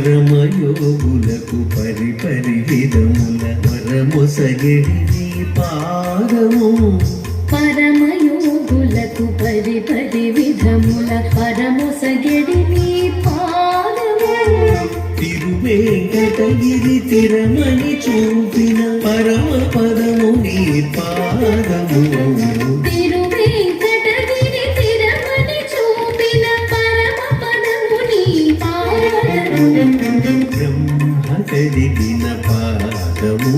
పరమయోగులకు పరిపరి విధముల వరమొసగిడి నీ పాదము. పరమయోగులకు పరి పరి విధముల పరమొసగడి నీ పాదము. తిరువేంకటగిరి తిరమని చూపిన పరమ పదము నీ పాదము. బ్రహ్మ కలిగిన పాదము.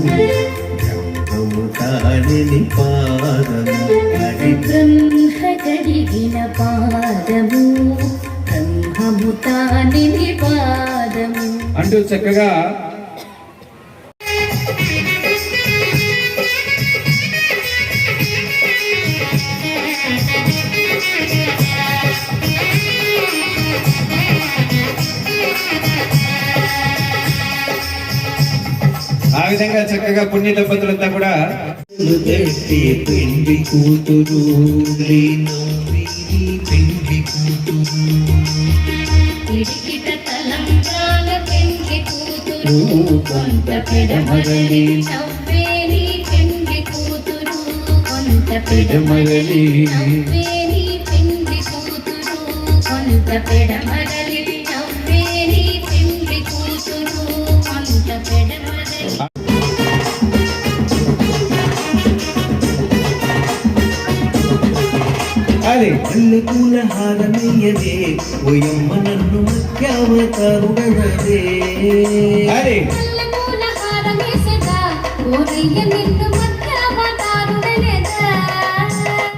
బ్రహ్మము తానిని పాదము హరి బ్రహ్మ కడిగిన పాదము బ్రహ్మము తానిని పాదము. అంటూ చక్కగా ఆ విధంగా చక్కగా పుణ్య దంపతులంతా కూడా పెండి కూతురు పెండి కూతురు. కొంత పెడమరలి పెండ్లి కూతురు. కొంత పెడమరలి కూతురు. కొంత పెడమరలి ಕುಲಹಾದ ಮೈಯದೆ ಒಯಮ್ಮನನ್ನು ಮುಖ್ಯವ ಕರುಣನದೇ ಅರೆ ಕುಲಹಾರ ಮೇಸದ ಓರಯ್ಯ ನಿನ್ನ ಮುಖ್ಯವ ಕರುಣನದೇ